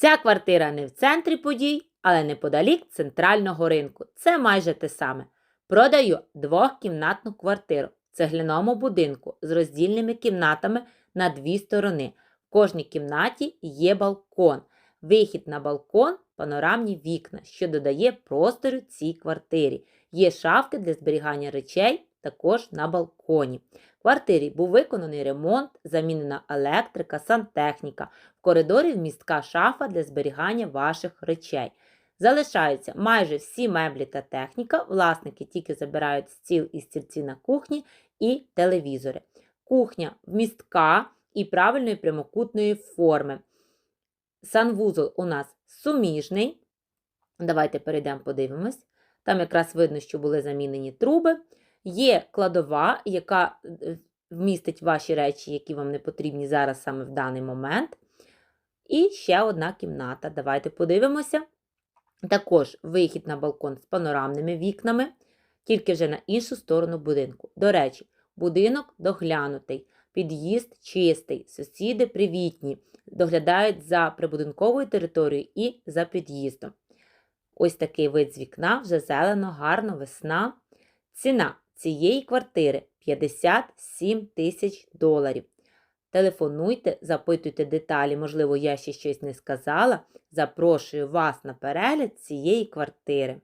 Ця квартира не в центрі подій, але неподалік центрального ринку. Це майже те саме. Продаю двохкімнатну квартиру в цегляному будинку з роздільними кімнатами на дві сторони. В кожній кімнаті є балкон. Вихід на балкон панорамні вікна, що додає простору цій квартирі. Є шафки для зберігання речей також на балконі. В квартирі був виконаний ремонт, замінена електрика, сантехніка. В коридорі вмістка шафа для зберігання ваших речей. Залишаються майже всі меблі та техніка. Власники тільки забирають стіл і стільці на кухні і телевізори. Кухня вмістка і правильної прямокутної форми. Санвузол у нас суміжний. Давайте перейдемо, подивимось. Там якраз видно, що були замінені труби. Є кладова, яка е, вмістить ваші речі, які вам не потрібні зараз саме в даний момент. І ще одна кімната. Давайте подивимося. Також вихід на балкон з панорамними вікнами, тільки вже на іншу сторону будинку. До речі, будинок доглянутий, під'їзд чистий, сусіди привітні, доглядають за прибудинковою територією і за під'їздом. Ось такий вид з вікна, вже зелено, гарно, весна. Ціна цієї квартири 57 тисяч доларів. Телефонуйте, запитуйте деталі, можливо, я ще щось не сказала. Запрошую вас на перегляд цієї квартири.